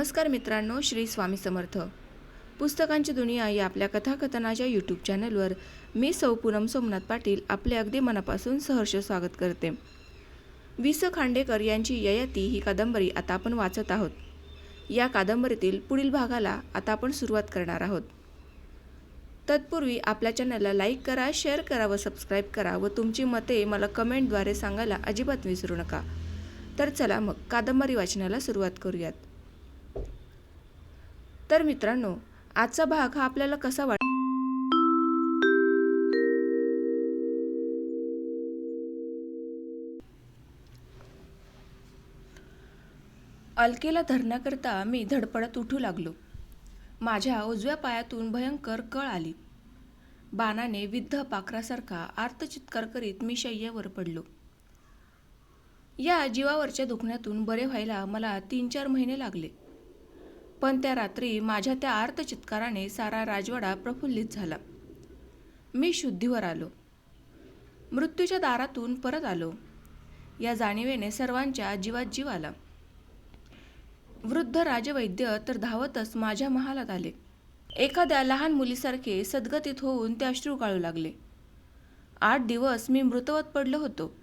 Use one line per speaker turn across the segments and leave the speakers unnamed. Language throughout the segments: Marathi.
नमस्कार मित्रांनो श्री स्वामी समर्थ. पुस्तकांची दुनिया या आपल्या कथाकथनाच्या यूट्यूब चॅनलवर मी सौ पूनम सोमनाथ पाटील आपले अगदी मनापासून सहर्ष स्वागत करते. वि स खांडेकर यांची ययाती ही कादंबरी आता आपण वाचत आहोत. या कादंबरीतील पुढील भागाला आता आपण सुरुवात करणार आहोत. तत्पूर्वी आपल्या चॅनलला लाईक करा शेअर करा व सबस्क्राईब करा व तुमची मते मला कमेंटद्वारे सांगायला अजिबात विसरू नका. तर चला मग कादंबरी वाचनाला सुरुवात करूयात. तर मित्रांनो आजचा भाग हा आपल्याला कसा वाट अलकेला धरण्याकरता मी धडपडत उठू लागलो. माझ्या उजव्या पायातून भयंकर कळ आली. बाणाने विद्ध पाखरासारखा आर्तचित्कार करीत मी शय्यावर पडलो. या जीवावरच्या दुखण्यातून बरे व्हायला मला तीन चार महिने लागले. पण त्या रात्री माझ्या त्या आर्तचित्काराने सारा राजवाडा प्रफुल्लित झाला. मी शुद्धीवर आलो. मृत्यूच्या दारातून परत आलो. या जाणीवेने सर्वांच्या जीवात जीव आला. वृद्ध राजवैद्य तर धावतच माझ्या महालात आले. एखाद्या लहान मुलीसारखे सद्गतीत होऊन ते अश्रू गाळू लागले. आठ दिवस मी मृतवत पडलो होतो.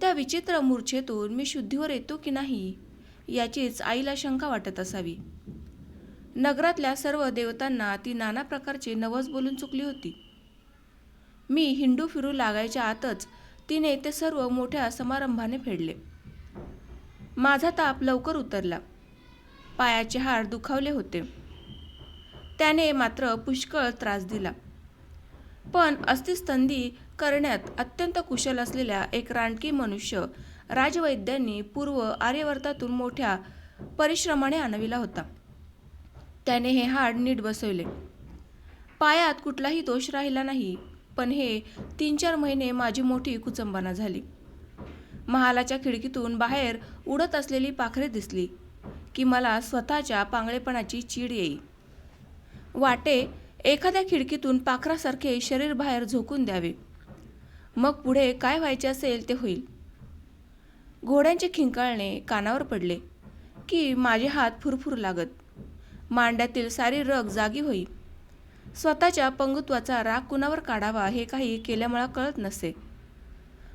त्या विचित्र मूर्छेतून मी शुद्धीवर येतो की नाही? याचीच आईला शंका वाटत असावी. नगरातल्या सर्व देवतांना ती नाना प्रकारचे नवस बोलून चुकली होती. मी हिंडू फिरू लागायच्या आतच तिने ते सर्व मोठ्या समारंभाने फेडले. माझा ताप लवकर उतरला. पायाचे हार दुखावले होते. त्याने मात्र पुष्कळ त्रास दिला. पण अस्थिस्तंदी करण्यात अत्यंत कुशल असलेल्या एक रानकी मनुष्य राजवैद्यांनी पूर्व आर्यवर्तातून मोठ्या परिश्रमाने आणविला होता. त्याने हे हाड नीट बसवले. पायात कुठलाही दोष राहिला नाही पण हे तीन चार महिने माझी मोठी कुचंबना झाली. महालाच्या खिडकीतून बाहेर उडत असलेली पाखरे दिसली की मला स्वतःच्या पांगळेपणाची चीड येई. वाटे एखाद्या खिडकीतून पाखरासारखे शरीर बाहेर झोकून द्यावे. मग पुढे काय व्हायचे असेल ते होईल. घोड्यांचे खिंकाळणे कानावर पडले की माझे हात फुरफुर लागत. मांड्यातील सारी रग जागी होई. स्वतःच्या पंगुत्वाचा राग कुणावर काढावा हे काही केल्या मला कळत नसे.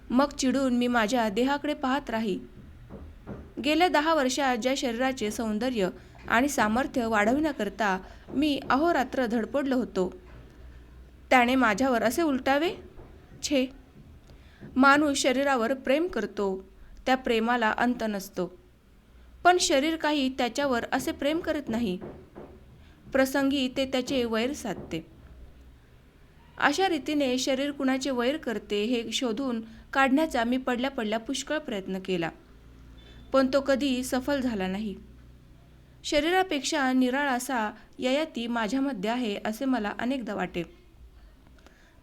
मग चिडून मी माझ्या देहाकडे पाहत राही. गेल्या दहा वर्षात ज्या शरीराचे सौंदर्य आणि सामर्थ्य वाढविण्याकरता मी अहोरात्र धडपडलो होतो त्याने माझ्यावर असे उलटावे? छे. माणूस शरीरावर प्रेम करतो त्या प्रेमाला अंत नसतो. पण शरीर काही त्याच्यावर असे प्रेम करत नाही. प्रसंगी ते त्याचे वैर साधते. अशा रीतीने शरीर कुणाचे वैर करते हे शोधून काढण्याचा मी पडल्या पडल्या पुष्कळ प्रयत्न केला. पण तो कधी सफल झाला नाही. शरीरापेक्षा निराळ असा ययाती माझ्यामध्ये आहे असे मला अनेकदा वाटे.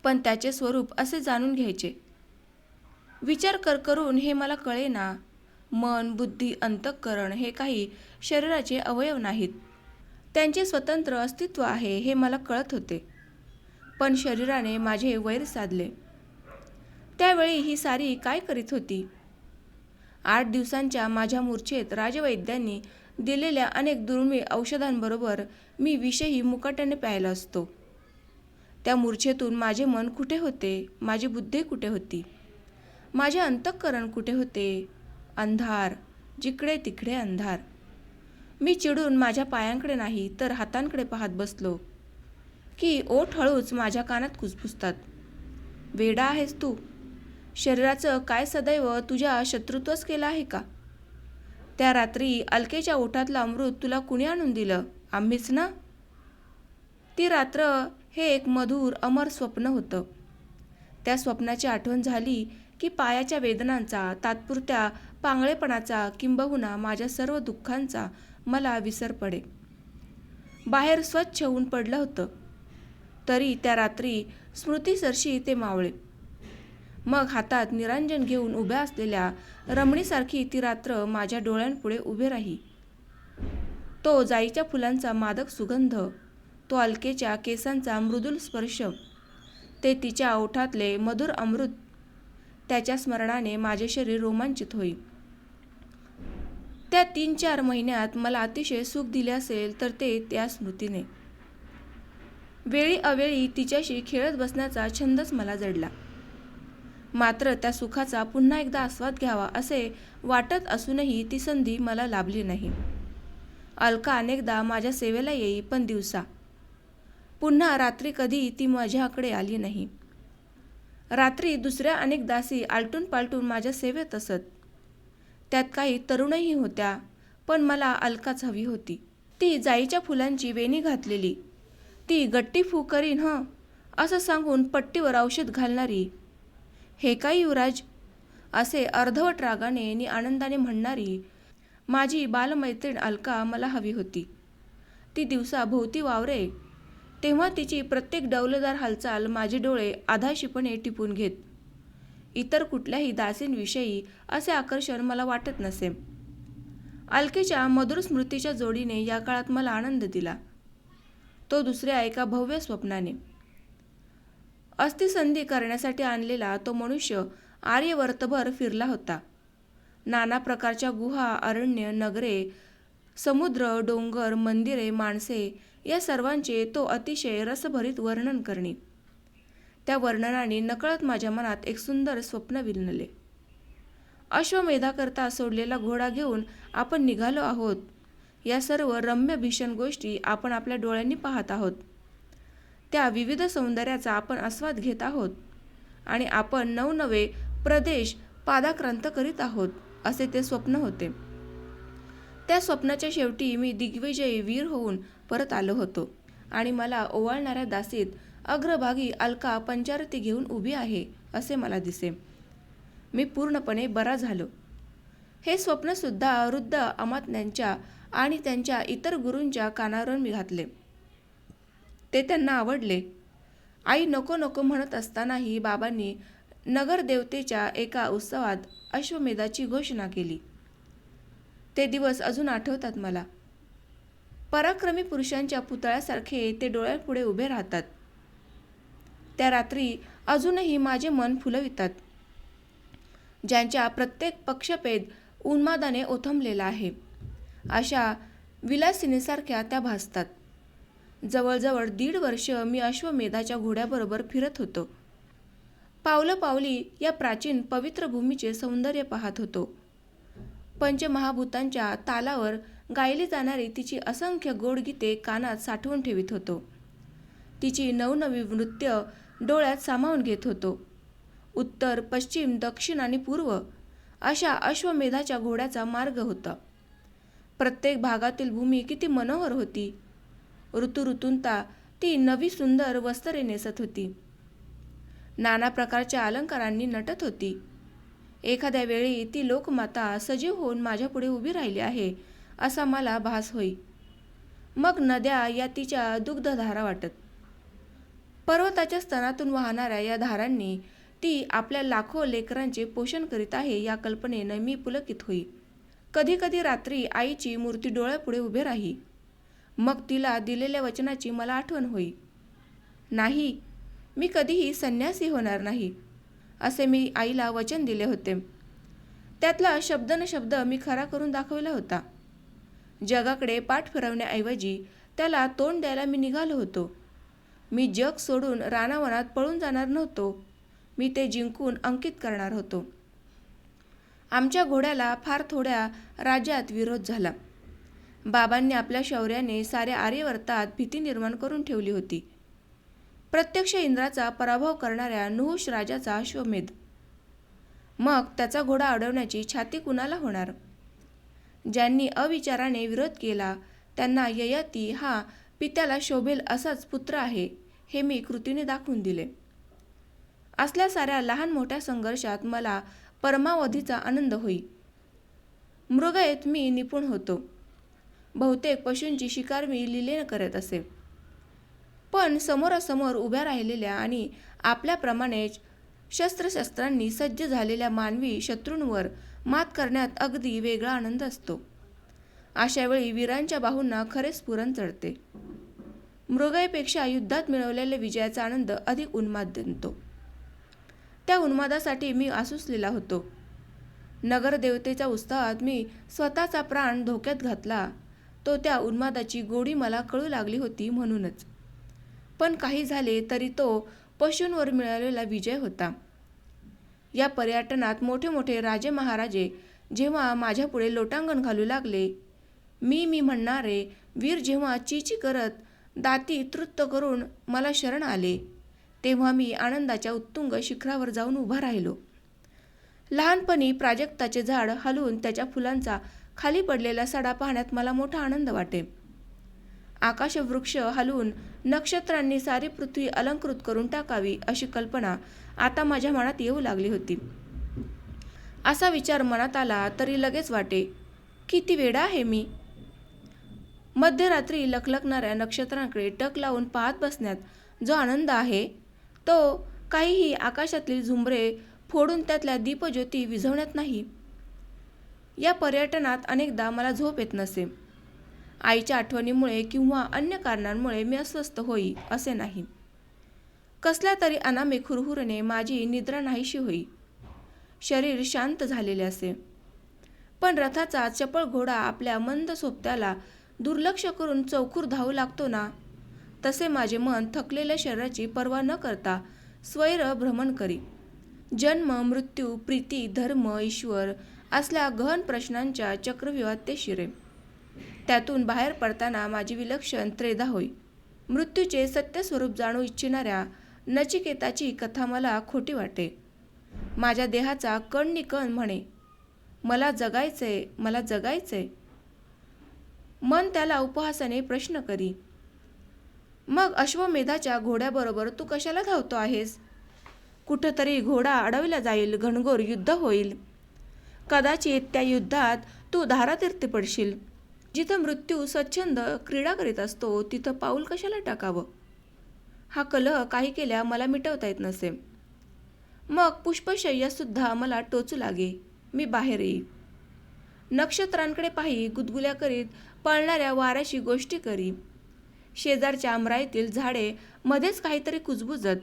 पण त्याचे स्वरूप असे जाणून घ्यायचे. विचार कर करून हे मला कळेना. मन बुद्धी अंतःकरण हे काही शरीराचे अवयव नाहीत. त्यांचे स्वतंत्र अस्तित्व आहे हे मला कळत होते. पण शरीराने माझे वैर साधले. त्यावेळी ही सारी काय करीत होती? आठ दिवसांच्या माझ्या मूर्छेत राजवैद्यांनी दिलेल्या अनेक दुर्मिळ औषधांबरोबर मी विषयही मुकाट्याने प्यायला असतो. त्या मूर्छेतून माझे मन कुठे होते? माझी बुद्धी कुठे होती? माझे अंतःकरण कुठे होते? अंधार. जिकडे तिकडे अंधार. मी चिडून माझ्या पायांकडे नाही तर हातांकडे पाहत बसलो. की ओठ हळूच माझ्या कानात कुजबुजतात वेडा आहेस तू. शरीराचं काय सदैव तुझ्या शत्रुत्वच केलं आहे का? त्या रात्री अलकेच्या ओठातलं अमृत तुला कुणी आणून दिलं? आम्हीच ना? ती रात्र हे एक मधुर अमर स्वप्न होतं. त्या स्वप्नाची आठवण झाली की पायाच्या वेदनांचा तात्पुरत्या पांगळेपणाचा किंबहुना माझ्या सर्व दुःखांचा मला विसर पडे. बाहेर स्वच्छ ऊन पडलं होतं. तरी त्या रात्री स्मृतीसरशी ते मावळे. मग हातात निरांजन घेऊन उभ्या असलेल्या रमणीसारखी ती रात्र माझ्या डोळ्यांपुढे उभे राही. तो जाईच्या फुलांचा मादक सुगंध तो अलकेच्या केसांचा मृदुल स्पर्श ते तिच्या ओठातले मधुर अमृत त्याच्या स्मरणाने माझे शरीर रोमांचित होई त्या तीन चार महिन्यात मला अतिशय सुख दिले असेल तर ते त्या स्मृतीने. वेळी अवेळी तिच्याशी खेळत बसण्याचा छंदच मला जडला. मात्र त्या सुखाचा पुन्हा एकदा आस्वाद घ्यावा असे वाटत असूनही ती संधी मला लाभली नाही. अलका अनेकदा माझ्या सेवेला येई पण दिवसा. पुन्हा रात्री कधी ती माझ्याकडे आली नाही. रात्री दुसऱ्या अनेक दासी आलटून पालटून माझ्या सेवेत असत. त्यात काही तरुणही होत्या पण मला अलकाच हवी होती. ती जाईच्या फुलांची वेणी घातलेली. ती गट्टी फू करीन हं असं सांगून पट्टीवर औषध घालणारी. हे काय युवराज? असे अर्धवट रागाने आणि आनंदाने म्हणणारी माझी बालमैत्रीण अलका मला हवी होती. ती दिवसा भोवती वावरे तेव्हा तिची प्रत्येक डौलदार हालचाल माझे डोळे आधाशीपणे टिपून घेत. इतर कुठल्याही दासींविषयी असे आकर्षण मला वाटत नसे. अलकेच्या मधुर स्मृतीच्या जोडीने या काळात मला आनंद दिला. तो दुसऱ्या एका भव्य स्वप्नाने. अस्थिसंधी करण्यासाठी आणलेला तो मनुष्य आर्यवर्तभर फिरला होता. नाना प्रकारच्या गुहा अरण्य नगरे समुद्र डोंगर मंदिरे माणसे या सर्वांचे तो अतिशय रसभरीत वर्णन करणे. त्या वर्णनाने नकळत माझ्या मनात एक सुंदर स्वप्न विलनले अश्वमेधाकरता सोडलेला घोडा घेऊन आपण निघालो आहोत. या सर्व रम्य भीषण गोष्टी आपण आपल्या डोळ्यांनी पाहत आहोत. त्या विविध सौंदर्याचा आपण आस्वाद घेत आहोत. आणि आपण नवनवे प्रदेश पादाक्रांत करीत आहोत असे ते स्वप्न होते. त्या स्वप्नाच्या शेवटी मी दिग्विजयी वीर होऊन परत आलो होतो. आणि मला ओवाळणाऱ्या दासीत अग्रभागी अलका पंचारती घेऊन उभी आहे असे मला दिसे. मी पूर्णपणे बरा झालो. हे स्वप्नसुद्धा वृद्ध अमात्यांच्या आणि त्यांच्या इतर गुरूंच्या कानावरून मी घातले. ते त्यांना आवडले. आई नको नको म्हणत असतानाही बाबांनी नगरदेवतेच्या एका उत्सवात अश्वमेधाची घोषणा केली. ते दिवस अजून आठवतात मला. पराक्रमी पुरुषांच्या पुतळ्यासारखे ते डोळ्यापुढे उभे राहतात. त्या रात्री अजूनही माझे मन फुलवितात. ज्यांच्या प्रत्येक पक्षपेद उन्मादाने ओथंबलेला आहे अशा विलासिनीसारख्या त्या भासतात. जवळजवळ दीड वर्ष मी अश्वमेधाच्या घोड्याबरोबर फिरत होतो. पावलं पावली या प्राचीन पवित्र भूमीचे सौंदर्य पाहत होतो. पंचमहाभूतांच्या तालावर गायली जाणारी तिची असंख्य गोड गीते कानात साठवून ठेवित होतो. तिची नवनवी नृत्य डोळ्यात सामावून घेत होतो. उत्तर पश्चिम दक्षिण आणि पूर्व अशा अश्वमेधाच्या घोड्याचा मार्ग होता. प्रत्येक भागातील भूमी किती मनोहर होती. ऋतू ऋतूंता ती नवी सुंदर वस्त्रे नेसत होती. नाना प्रकारच्या अलंकारांनी नटत होती. एखाद्या वेळी ती लोकमाता सजीव होऊन माझ्यापुढे उभी राहिली आहे. असा मला भास होई. मग नद्या या तिच्या दुग्धधारा वाटत. पर्वताच्या स्तनातून वाहणाऱ्या या धारांनी ती आपल्या लाखो लेकरांचे पोषण करीत आहे या कल्पनेनं मी पुलकित होई. कधी कधी रात्री आईची मूर्ती डोळ्यापुढे उभे राही. मग तिला दिलेल्या वचनाची मला आठवण होई. नाही मी कधीही संन्यासी होणार नाही असे मी आईला वचन दिले होते. त्यातला शब्द न शब्द मी खरा करून दाखवला होता. जगाकडे पाठ फिरवण्याऐवजी त्याला तोंड द्यायला मी निघालो होतो. मी जग सोडून रानावनात पळून जाणार नव्हतो. मी ते जिंकून अंकित करणार होतो. आमच्या घोड्याला फार थोड्या राज्यात विरोध झाला. बाबांनी आपल्या शौर्याने साऱ्या आर्यवर्तात भीती निर्माण करून ठेवली होती. प्रत्यक्ष इंद्राचा पराभव करणाऱ्या नुहूश राजाचा अश्वमेध. मग त्याचा घोडा अडवण्याची छाती कुणाला होणार? ज्यांनी अविचाराने विरोध केला त्यांना ययाती हा पित्याला शोभेल असाच पुत्र आहे हे मी कृतीने दाखवून दिले. असल्या साऱ्या लहान मोठ्या संघर्षात मला परमावधीचा आनंद होई. मृगयेत मी निपुण होतो. बहुतेक पशूंची शिकार मी लिलेनं करत असे. पण समोरासमोर उभ्या राहिलेल्या आणि आपल्याप्रमाणेच शस्त्रशस्त्रांनी सज्ज झालेल्या मानवी शत्रूंवर मात करण्यात अगदी वेगळा आनंद असतो. अशावेळी वीरांच्या बाहूंना खरेच पुरण चढते. मृगाईपेक्षा युद्धात मिळवलेल्या विजयाचा आनंद अधिक उन्माद देतो. त्या उन्मादासाठी मी आसुसलेला होतो. नगरदेवतेच्या उत्साहात मी स्वतःचा प्राण धोक्यात घातला तो त्या उन्मादाची गोडी मला कळू लागली होती म्हणूनच. पण काही झाले तरी तो पशूंवर मिळालेला विजय होता. या पर्यटनात मोठे मोठे राजे महाराजे जेव्हा माझ्यापुढे लोटांगण घालू लागले. मी मी म्हणणारे वीर जेव्हा चीची करत दाती तृप्त करून मला शरण आले तेव्हा मी आनंदाच्या उत्तुंग शिखरावर जाऊन उभा राहिलो. लहानपणी प्राजक्ताचे झाड हलवून त्याच्या फुलांचा खाली पडलेला सडा पाहण्यात मला मोठा आनंद वाटे. आकाशवृक्ष हलवून नक्षत्रांनी सारी पृथ्वी अलंकृत करून टाकावी अशी कल्पना आता माझ्या मनात येऊ लागली होती. असा विचार मनात आला तरी लगेच वाटे किती वेडा आहे मी? मध्यरात्री लखलखणाऱ्या नक्षत्रांकडे टक लावून पाहत बसण्यात जो आनंद आहे तो काहीही आकाशातील झुंबरे फोडून त्यातल्या दीपज्योती विझवण्यात नाही. या पर्यटनात अनेकदा मला झोप येत नसे. आईच्या आठवणीमुळे किंवा अन्य कारणांमुळे मी अस्वस्थ होई असे नाही. कसल्या तरी अनामे खुरहुरणे माझी निद्रा नाहीशी होई. शरीर शांत झालेले असे. पण रथाचा चपळ घोडा आपल्या मंद सोबत्याला दुर्लक्ष करून चौखूर धावू लागतो ना? तसे माझे मन थकलेल्या शरीराची पर्वा न करता स्वैर भ्रमण करी. जन्म मृत्यू प्रीती धर्म ईश्वर असल्या गहन प्रश्नांच्या चक्रव्यूहात ते शिरे. त्यातून बाहेर पडताना माझी विलक्षण त्रेधा होई. मृत्यूचे सत्य स्वरूप जाणू इच्छिणाऱ्या नचिकेताची कथा मला खोटी वाटे माझ्या देहाचा कण निकण म्हणे मला जगायचंय मला जगायचंय. मन त्याला उपहासाने प्रश्न करी मग अश्वमेधाच्या घोड्याबरोबर तू कशाला धावतो आहेस? कुठंतरी घोडा अडवला जाईल घनघोर युद्ध होईल. कदाचित त्या युद्धात तू धारातीर्थी पडशील. जिथं मृत्यू स्वच्छंद क्रीडा करीत असतो तिथं पाऊल कशाला टाकावं? हा कलह काही केल्या मला मिटवता येत नसे. मग पुष्पशय्यासुद्धा मला टोचू लागे. मी बाहेर येई. नक्षत्रांकडे पाही गुदगुल्या करीत पळणाऱ्या वाऱ्याशी गोष्टी करी. शेजारच्या अमराईतील झाडे मध्येच काहीतरी कुजबुजत.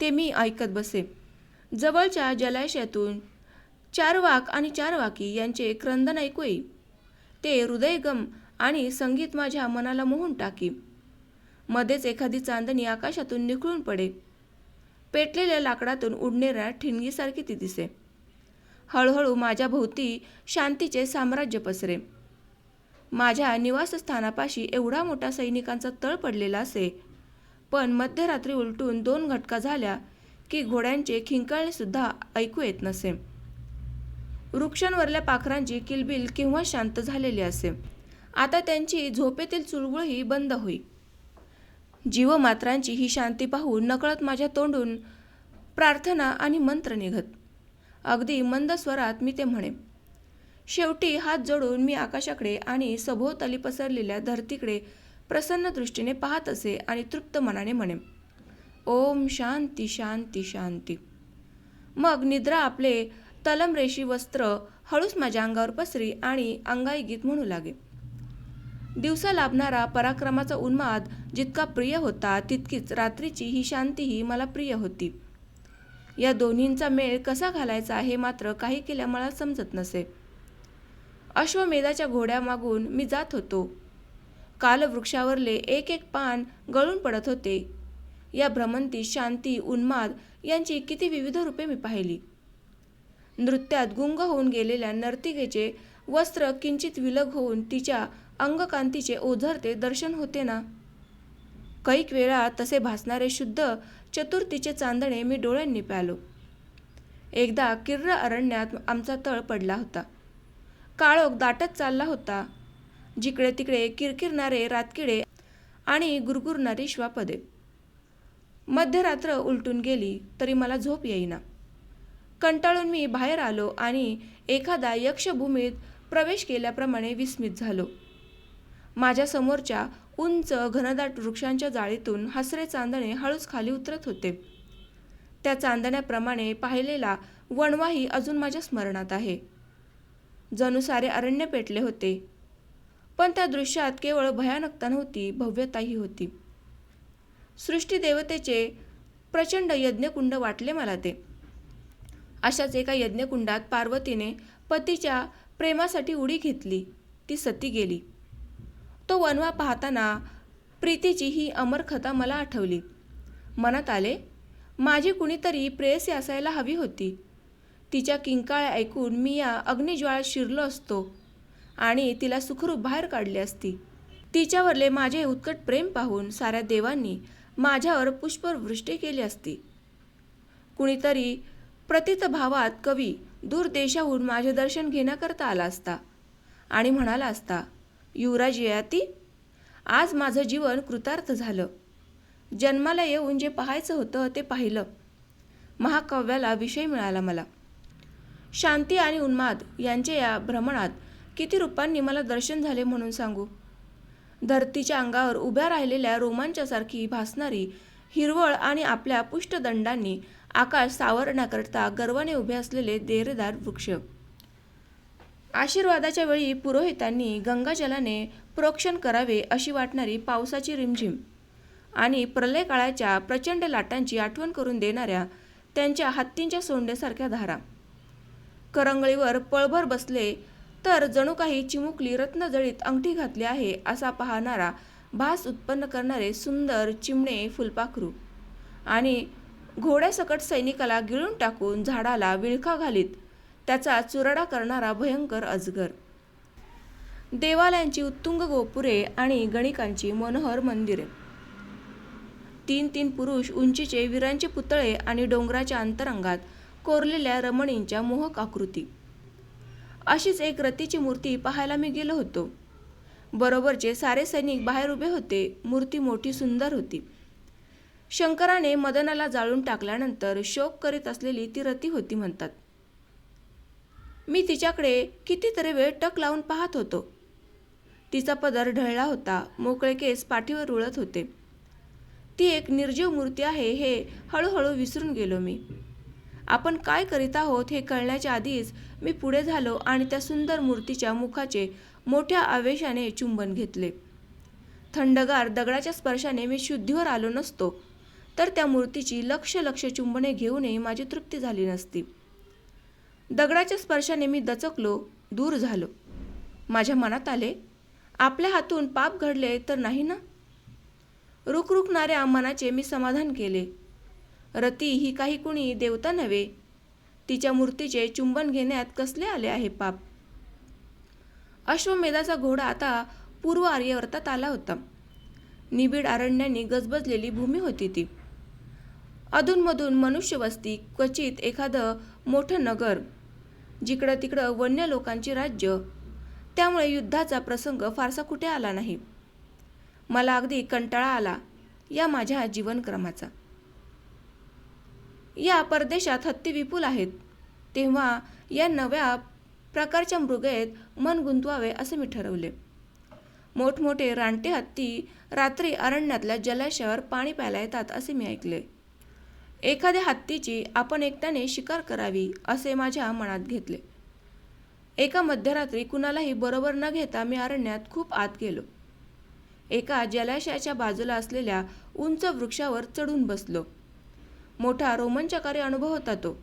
ते मी ऐकत बसे. जवळच्या जलाशयातून चारवाक आणि चारवाकी यांचे क्रंदन ऐकू येई. ते हृदयगम आणि संगीत माझ्या मनाला मोहून टाकी. मध्येच एखादी चांदणी आकाशातून निखळून पडे पेटलेल्या लाकडातून उडणेऱ्या ठिणगीसारखी ती दिसे. हळूहळू माझ्या भोवती शांतीचे साम्राज्य पसरे. माझ्या निवासस्थानापाशी एवढा मोठा सैनिकांचा तळ पडलेला असे. पण मध्यरात्री उलटून दोन घटका झाल्या की घोड्यांचे खिंकाळणेसुद्धा ऐकू येत नसे. वृक्षांवरल्या पाखरांची किलबिल केव्हा शांत झालेली असे. आता त्यांची झोपेतील चुळबुळही बंद होई. जीवमात्रांची ही शांती पाहून नकळत माझ्या तोंडून प्रार्थना आणि मंत्र निघत. अगदी मंद स्वरात मी ते म्हणे शेवटी हात जोडून मी आकाशाकडे आणि सभोवताली पसरलेल्या धरतीकडे प्रसन्न दृष्टीने पाहत असे आणि तृप्त मनाने म्हणे ओम शांती शांती शांती. मग निद्रा आपले तलमरेशी वस्त्र हळूच माझ्या अंगावर पसरी आणि अंगाई गीत म्हणू लागे. दिवसा लाभणारा पराक्रमाचा उन्माद जितका प्रिय होता तितकीच रात्रीची ही शांतीही मला प्रिय होती. या दोन्हींचा मेळ कसा घालायचा हे मात्र काही केल्या मला समजत नसे. अश्वमेधाच्या घोड्यामागून मी जात होतो. कालवृक्षावरले एक एक पान गळून पडत होते. या भ्रमंती शांती उन्माद यांची किती विविध रूपे मी पाहिली. नृत्यात गुंग होऊन गेलेल्या नर्तिकेचे वस्त्र किंचित विलग होऊन तिच्या अंगकांतीचे ओझरते दर्शन होते ना? कैक वेळा तसे भासणारे शुद्ध चतुर्थीचे चांदणे मी डोळ्यांनी प्यालो. एकदा किर्र अरण्यात आमचा तळ पडला होता. काळोख दाटत चालला होता. जिकडे तिकडे किरकिरणारे रातकिडे आणि गुरगुरणारी श्वापदे. मध्यरात्र उलटून गेली तरी मला झोप येईना. कंटाळून मी बाहेर आलो आणि एखादा यक्षभूमीत प्रवेश केल्याप्रमाणे विस्मित झालो. माझ्या समोरच्या उंच घनदाट वृक्षांच्या जाळीतून हसरे चांदणे हळूच खाली उतरत होते. त्या चांदण्याप्रमाणे पाहिलेला वणवाही अजून माझ्या स्मरणात आहे. जणू सारे अरण्य पेटले होते. पण त्या दृश्यात केवळ भयानकता नव्हती भव्यताही होती. सृष्टीदेवतेचे प्रचंड यज्ञकुंड वाटले मला ते. अशाच एका यज्ञकुंडात पार्वतीने पतीच्या प्रेमासाठी उडी घेतली. ती सती गेली. तो वनवा पाहताना प्रीतीची ही अमर कथा मला आठवली. मनात आले माझी कुणीतरी प्रेयसी असायला हवी होती. तिच्या किंकाळ्या ऐकून मी या अग्निज्वाळात शिरलो असतो आणि तिला सुखरूप बाहेर काढली असती. तिच्यावरले माझे उत्कट प्रेम पाहून साऱ्या देवांनी माझ्यावर पुष्पवृष्टी केली असती. कुणीतरी प्रतित भावात कवी दूर देशाहून माझे दर्शन घेण्याकरता आला असता आणि म्हणाला असता युवराज ययाती. आज माझं जीवन कृतार्थ झालं. जन्माला येऊन जे पाहायचं होतं ते पाहिलं. महाकाव्याला विषय मिळाला मला. शांती आणि उन्माद यांच्या या भ्रमणात किती रूपांनी मला दर्शन झाले म्हणून सांगू? धरतीच्या अंगावर उभ्या राहिलेल्या रोमांच्यासारखी भासणारी हिरवळ आणि आपल्या पुष्टदंडांनी आकाश सावरण्याकरता गर्वाने उभे असलेले देरेदार वृक्ष. आशीर्वादाच्या वेळी पुरोहितांनी गंगाजलाने प्रोक्षण करावे अशी वाटणारी पावसाची रिमझिम आणि प्रलय काळाच्या प्रचंड लाटांची आठवण करून देणाऱ्या त्यांच्या हत्तींच्या सोंडेसारख्या धारा. करंगळीवर पळभर बसले तर जणू काही चिमुकली रत्नजळीत अंगठी घातली आहे असा पाहणारा भास उत्पन्न करणारे सुंदर चिमणे फुलपाखरू आणि घोड्यासकट सैनिकाला गिळून टाकून झाडाला विळखा घालीत. त्याचा चुराडा करणारा भयंकर अजगर. देवालयांची उत्तुंग गोपुरे आणि गणिकांची मनोहर मंदिरे. तीन तीन पुरुष उंचीचे वीरांचे पुतळे आणि डोंगराच्या अंतरंगात कोरलेल्या रमणींच्या मोहक आकृती. अशीच एक रतीची मूर्ती पाहायला मी गेलो होतो. बरोबरचे सारे सैनिक बाहेर उभे होते मूर्ती मोठी सुंदर होती. शंकराने मदनाला जाळून टाकल्यानंतर शोक करीत असलेली ती रती होती म्हणतात. मी तिच्याकडे कितीतरी वेळ टक लावून पाहत होतो. तिचा पदर ढळला होता. मोकळे केस पाठीवर उळत होते. ती एक निर्जीव मूर्ती आहे हे हळूहळू विसरून गेलो मी. आपण काय करीत आहोत हे कळण्याच्या आधीच मी पुढे झालो आणि त्या सुंदर मूर्तीच्या मुखाचे मोठ्या आवेशाने चुंबन घेतले. थंडगार दगडाच्या स्पर्शाने मी शुद्धीवर आलो नसतो तर त्या मूर्तीची लक्ष लक्ष चुंबने घेऊनही माझी तृप्ती झाली नसती. दगडाच्या स्पर्शाने मी दचकलो दूर झालो. माझ्या मनात आले आपल्या हातून पाप घडले तर नाही ना? रुकरुकणाऱ्या मनाचे मी समाधान केले. रती ही काही कुणी देवता नव्हे. तिच्या मूर्तीचे चुंबन घेण्यात कसले आले आहे पाप? अश्वमेधाचा घोडा आता पूर्व आर्यवर्तात आला होता. निबिड अरण्यांनी गजबजलेली भूमी होती ती. अधूनमधून मनुष्यवस्ती क्वचित एखादं मोठं नगर जिकडं तिकडं वन्य लोकांची राज्य. त्यामुळे युद्धाचा प्रसंग फारसा कुठे आला नाही. मला अगदी कंटाळा आला या माझ्या जीवनक्रमाचा. या परदेशात हत्ती विपुल आहेत. तेव्हा या नव्या प्रकारच्या मृगेत मन गुंतवावे असे मी ठरवले. मोठमोठे रानटे हत्ती रात्री अरण्यातल्या जलाशयावर पाणी प्यायला येतात असे मी ऐकले. एखाद्या हत्तीची आपण एकट्याने शिकार करावी असे माझ्या मनात घेतले. एका मध्यरात्री कुणालाही बरोबर न घेता मी अरण्यात खूप आत गेलो. एका जलाशयाच्या बाजूला असलेल्या उंच वृक्षावर चढून बसलो. मोठा रोमांचकारी अनुभव होता तो.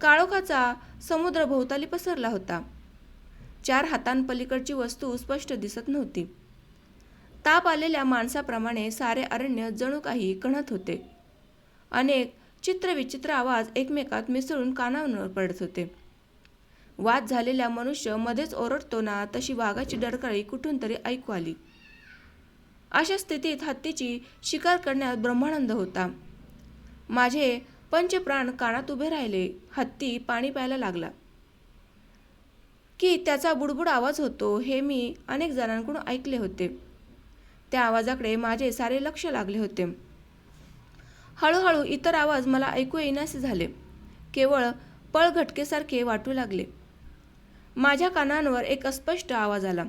काळोखाचा समुद्र भोवताली पसरला होता. चार हातांपलीकडची वस्तू स्पष्ट दिसत नव्हती. ताप आलेल्या माणसाप्रमाणे सारे अरण्य जणू काही कणत होते. अनेक चित्रविचित्र आवाज एकमेकात मिसळून कानावर पडत होते. वाद झालेल्या मनुष्य मध्येच ओरडतो ना तशी वाघाची डरकाळी कुठून तरी ऐकू आली. अशा स्थितीत हत्तीची शिकार करण्यात ब्रह्मानंद होता. माझे पंचप्राण कानात उभे राहिले हत्ती पाणी प्यायला लागला. की त्याचा बुडबुड आवाज होतो हे मी अनेक जणांकडून ऐकले होते. त्या आवाजाकडे माझे सारे लक्ष लागले होते. हळूहळू इतर आवाज मला ऐकू येण्यासे झाले. केवळ पळघटकेसारखे वाटू लागले. माझ्या कानांवर एक अस्पष्ट आवाज आला.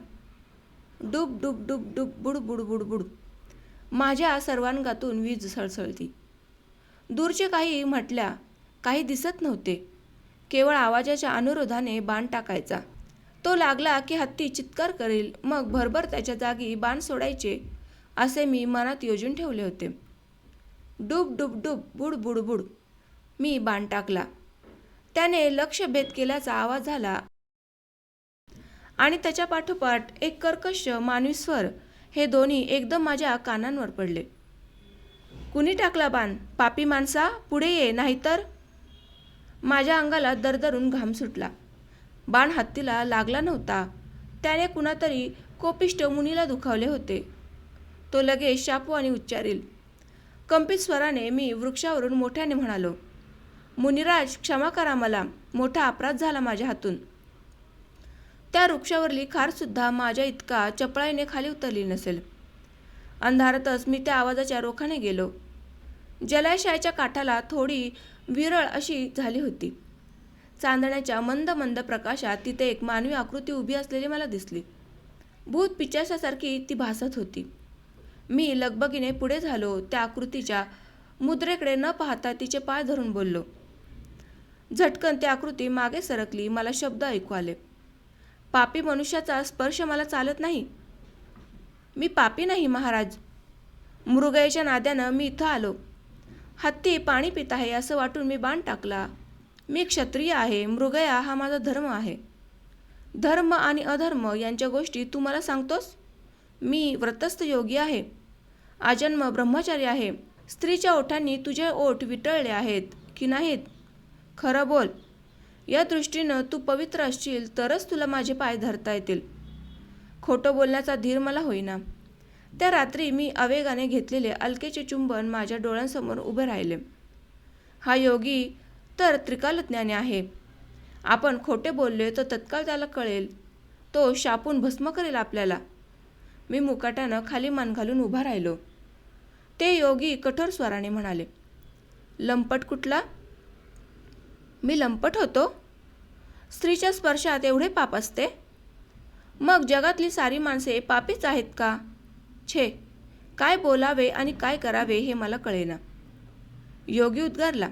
डुब डुब डुब डुब बुड बुड बुड बुड. माझ्या सर्वांगातून वीज सळसळती. दूरचे काही म्हटल्या काही दिसत नव्हते. केवळ आवाजाच्या अनुरोधाने बाण टाकायचा. तो लागला की हत्ती चित्कार करेल मग भरभर त्याच्या जागी बाण सोडायचे असे मी मनात योजून ठेवले होते. डुब डुब डुब बुड बुड बुड. मी बाण टाकला. त्याने लक्ष भेद केल्याचा आवाज झाला. आणि त्याच्या पाठोपाठ एक कर्कश मानवी स्वर हे दोन्ही एकदम माझ्या कानांवर पडले. कुणी टाकला बाण? पापी माणसा? पुढे ये नाहीतर? माझ्या अंगाला दरदरून घाम सुटला. बाण हत्तीला लागला नव्हता. त्याने कुणातरी कोपिष्ट मुनीला दुखावले होते. तो लगेच शापू आणि उच्चारील कंपित स्वराने मी वृक्षावरून मोठ्याने म्हणालो मुनिराज क्षमा करा मला. मोठा अपराध झाला माझ्या हातून. त्या वृक्षावरली खारसुद्धा माझ्या इतका चपळाईने खाली उतरली नसेल. अंधारातच मी त्या आवाजाच्या रोखाने गेलो. जलाशयाच्या काठाला थोडी विरळ अशी झाली होती. चांदण्याच्या मंद मंद प्रकाशात तिथे एक मानवी आकृती उभी असलेली मला दिसली. भूत पिचासासारखी ती भासत होती. मी लगबगीने पुढे झालो. त्या आकृतीच्या मुद्रेकडे न पाहता तिचे पाय धरून बोललो. झटकन ती आकृती मागे सरकली. मला शब्द ऐकू आले. पापी मनुष्याचा स्पर्श मला चालत नाही. मी पापी नाही महाराज. मृगयाच्या नाद्यानं मी इथं आलो. हत्ती पाणी पित आहे असं वाटून मी बाण टाकला. मी क्षत्रिय आहे. मृगया हा माझा धर्म आहे. धर्म आणि अधर्म यांच्या गोष्टी तू मला सांगतोस? मी व्रतस्थ योगी आहे. आजन्म ब्रह्मचारी आहे. स्त्रीच्या ओठांनी तुझे ओठ विटळले आहेत की नाहीत? खरं बोल. या दृष्टीनं तू पवित्र असशील तरच तुला माझे पाय धरता येतील. खोटं बोलण्याचा धीर मला होईना. त्या रात्री मी आवेगाने घेतलेले अलकेचे चुंबन माझ्या डोळ्यांसमोर उभे राहिले. हा योगी तर त्रिकालज्ञानी आहे. आपण खोटे बोलले तर तत्काळ त्याला कळेल. तो शापून भस्म करेल आपल्याला. मी मुकाट्यानं खाली मान घालून उभा राहिलो. ते योगी कठोर स्वराने म्हणाले लंपट कुठला? मी लंपट होतो? स्त्रीच्या स्पर्शात एवढे पाप असते? मग जगातली सारी माणसे पापीच आहेत का? छे काय बोलावे आणि काय करावे हे मला कळेना. योगी उद्गारला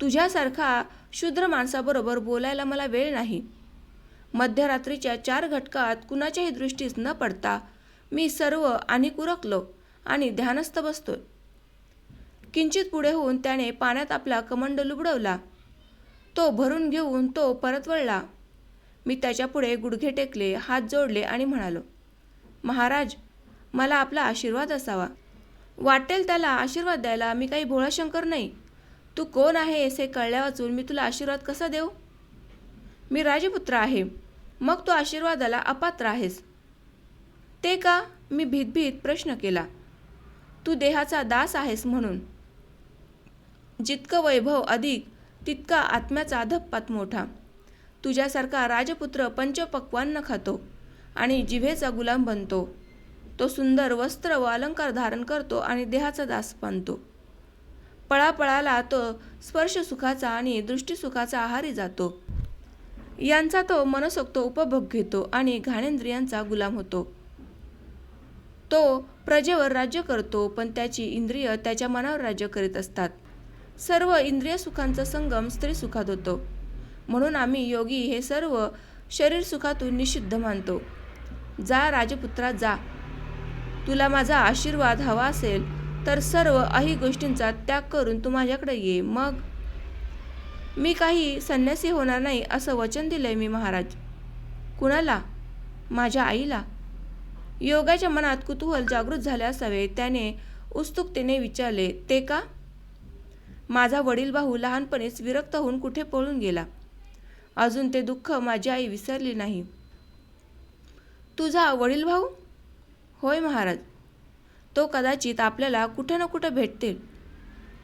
तुझ्यासारखा शूद्र माणसाबरोबर बोलायला मला वेळ नाही. मध्यरात्रीच्या चार घटकात कुणाच्याही दृष्टीस न पडता मी सर्व आणि कुरकलो. आणि ध्यानस्थ बसतो किंचित पुढे होऊन त्याने पाण्यात आपला कमंडल उबडवला तो भरून घेऊन तो परत वळला. मी त्याच्यापुढे गुडघे टेकले हात जोडले आणि म्हणालो महाराज मला आपला आशीर्वाद असावा. वाटेल त्याला आशीर्वाद द्यायला मी काही भोळाशंकर नाही. तू कोण आहेस हे कळल्या वाचून मी तुला आशीर्वाद कसा देऊ? मी राजपुत्र आहे. मग तू आशीर्वादाला अपात्र आहेस. ते का? मी भीतभीत प्रश्न केला. तू देहाचा दास आहेस म्हणून. जितकं वैभव अधिक तितका आत्म्याचा धप्पात मोठा. तुझ्यासारखा राजपुत्र पंचपक्वान्न खातो आणि जिभेचा गुलाम बनतो. तो सुंदर वस्त्र व अलंकार धारण करतो आणि देहाचा दास बांधतो पळापळाला तो स्पर्श सुखाचा आणि दृष्टीसुखाचा आहारी जातो. यांचा तो मनसोक्त उपभोग घेतो आणि घाणेंद्रियांचा गुलाम होतो. तो प्रजेवर राज्य करतो पण त्याची इंद्रिय त्याच्या मनावर राज्य करीत असतात. सर्व इंद्रिय सुखांचा संगम स्त्री सुखात होतो. म्हणून आम्ही योगी हे सर्व शरीर सुखातून निषिद्ध मानतो. जा राजपुत्रा जा. तुला माझा आशीर्वाद हवा असेल तर सर्व अही गोष्टींचा त्याग करून तू माझ्याकडे ये. मग मी काही संन्यासी होणार नाही असं वचन दिलंय मी महाराज. कुणाला? माझ्या आईला? योगाच्या मनात कुतूहल जागृत झाले असावे त्याने उत्सुकतेने विचारले ते का? माझा वडील भाऊ लहानपणीच विरक्त होऊन कुठे पळून गेला. अजून ते दुःख माझी आई विसरली नाही. तुझा वडील भाऊ होय महाराज. तो कदाचित आपल्याला कुठे ना कुठं भेटतील.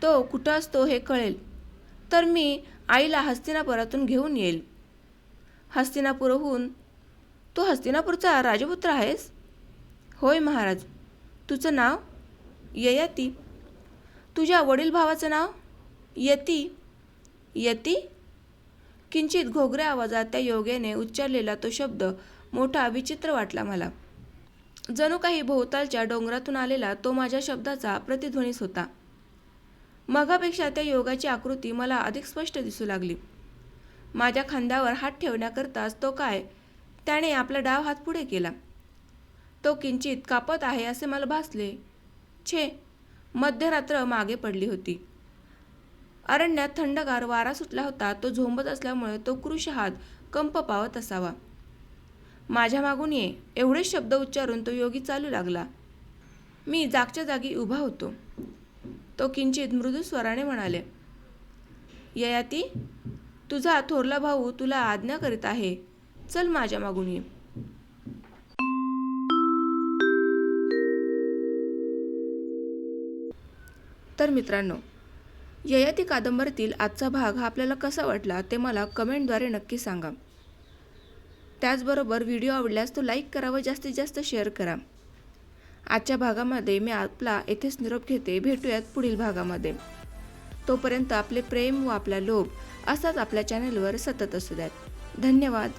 तो कुठं असतो हे कळेल. तर मी आईला हस्तिनापुरातून घेऊन येईल. हस्तिनापूरहून? तू हस्तिनापूरचा राजपुत्र आहेस? होय महाराज. तुझं नाव? ययाती. तुझ्या वडील भावाचं नाव? यती. यती? किंचित घोगऱ्या आवाजात त्या योगेने उच्चारलेला तो शब्द मोठा विचित्र वाटला मला. जणू काही भोवतालच्या डोंगरातून आलेला तो माझ्या शब्दाचा प्रतिध्वनीच होता. मगापेक्षा त्या योगाची आकृती मला अधिक स्पष्ट दिसू लागली. माझ्या खांद्यावर हात ठेवण्याकरताच तो काय? त्याने आपला डाव हात पुढे केला. तो किंचित कापत आहे असे मला भासले. छे मध्यरात्र मागे पडली होती. अरण्यात थंडगार वारा सुटला होता. तो झोंबत असल्यामुळे तो कृश हात कंप पावत असावा. माझ्या मागून ये. एवढेच शब्द उच्चारून तो योगी चालू लागला. मी जागच्या जागी उभा होतो. तो किंचित मृदू स्वराने म्हणाले ययाती तुझा थोरला भाऊ तुला आज्ञा करीत आहे. चल माझ्या मागून ये. तर मित्रांनो ययाती कादंबरीतील आजचा भाग हा आपल्याला कसा वाटला ते मला कमेंटद्वारे नक्की सांगा. त्याचबरोबर व्हिडिओ आवडल्यास तो लाईक करा व जास्तीत जास्त शेअर करा. आजच्या भागामध्ये मी आपला येथेच निरोप घेते. भेटूयात पुढील भागामध्ये. तोपर्यंत आपले प्रेम व आपला लोभ असाच आपल्या चॅनलवर सतत असू द्यात. धन्यवाद.